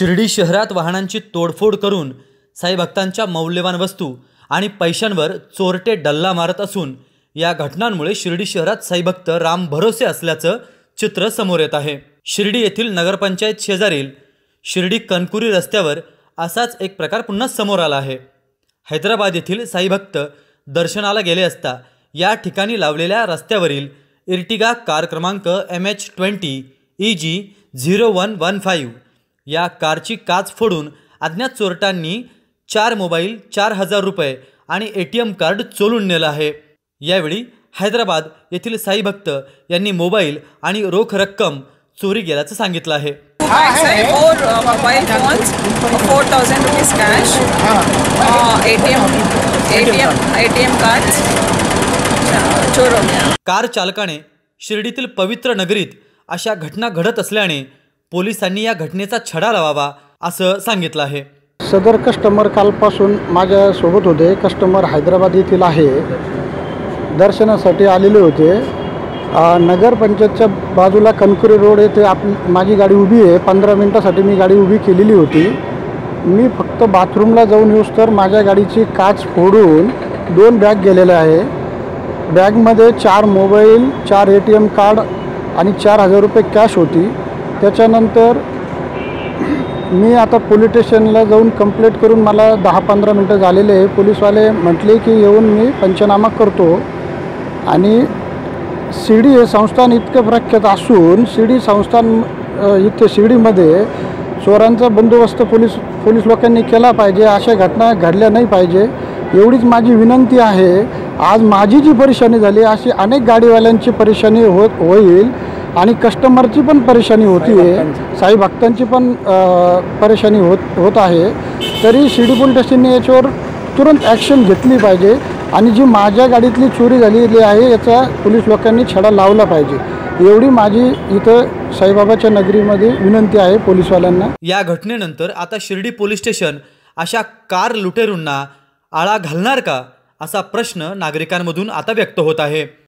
शिर्डी शहरात वाहनांची तोडफोड करून साईभक्तांच्या मौल्यवान वस्तू आणि पैशांवर चोरटे डल्ला मारत असून या घटनांमुळे शिर्डी शहरात साईभक्त राम भरोसे असल्याचं चित्र समोर येत आहे. शिर्डी येथील नगरपंचायत शेजारील शिर्डी कनकुरी रस्त्यावर असाच एक प्रकार पुन्हा समोर आला आहे. हैदराबाद येथील साईभक्त दर्शनाला गेले असता या ठिकाणी लावलेल्या रस्त्यावरील इर्टिगा कार क्रमांक M H twenty E G zero one one five या कारची काच फोडून अज्ञात चोरट्यांनी चार मोबाईल चार हजार रुपये आणि ए टी एम कार्ड चोरून नेलं आहे. यावेळी हैदराबाद येथील साईभक्त यांनी मोबाईल आणि रोख रक्कम चोरी गेल्याचं सांगितलं आहे. Cash, uh, ATM, ATM, ATM cards. च- चोर हो गया। कार चालकाने शिर्डीतील पवित्र नगरीत अशा घटना घडत असल्याने पोलिसांनी या घटनेचा छडा लावावा असं सांगितलं आहे. सदर कस्टमर कालपासून माझ्यासोबत होते. कस्टमर हैदराबाद येथील आहे. दर्शनासाठी आलेले होते. नगरपंचायतच्या बाजूला कनकुरी रोड येथे आप माझी गाडी उभी आहे. पंधरा मिनटासाठी मी गाडी उभी केलेली होती. मी फक्त बाथरूमला जाऊन येऊस तर माझ्या गाडीची काच फोडून दोन बॅग गेलेल्या आहे. बॅगमध्ये चार मोबाईल चार ए टी एम कार्ड आणि चार हजार रुपये कॅश होती. त्याच्यानंतर मी आता पोलीस स्टेशनला जाऊन कंप्लेंट करून मला दहा पंधरा मिनटं झालेले आहे. पोलीसवाले म्हटले की येऊन मी पंचनामा करतो. आणि शिर्डी हे संस्थान इतकं प्रख्यात असून शिर्डी संस्थान अ, इथे शिर्डीमध्ये चोरांचा बंदोबस्त पोलीस पोलीस लोकांनी केला पाहिजे. अशा घटना घडल्या नाही पाहिजे. एवढीच माझी विनंती आहे. आज माझी जी परेशानी झाली अशी अनेक गाडीवाल्यांची परेशानी होत होईल. आणि कस्टमरची पण परेशानी होती आहे साई भक्तांची पण परेशानी होत होत आहे. तरी शिर्डी पोलीस स्टेशनने याच्यावर तुरंत ॲक्शन घेतली पाहिजे आणि जी माझ्या गाडीतली चोरी झालेली आहे याचा पोलीस लोकांनी छडा लावला पाहिजे. एवढी माझी इथं साईबाबाच्या नगरीमध्ये विनंती आहे पोलीसवाल्यांना. या घटनेनंतर आता शिर्डी पोलीस स्टेशन अशा कार लुटेरूंना आळा घालणार का असा प्रश्न नागरिकांमधून आता व्यक्त होत आहे.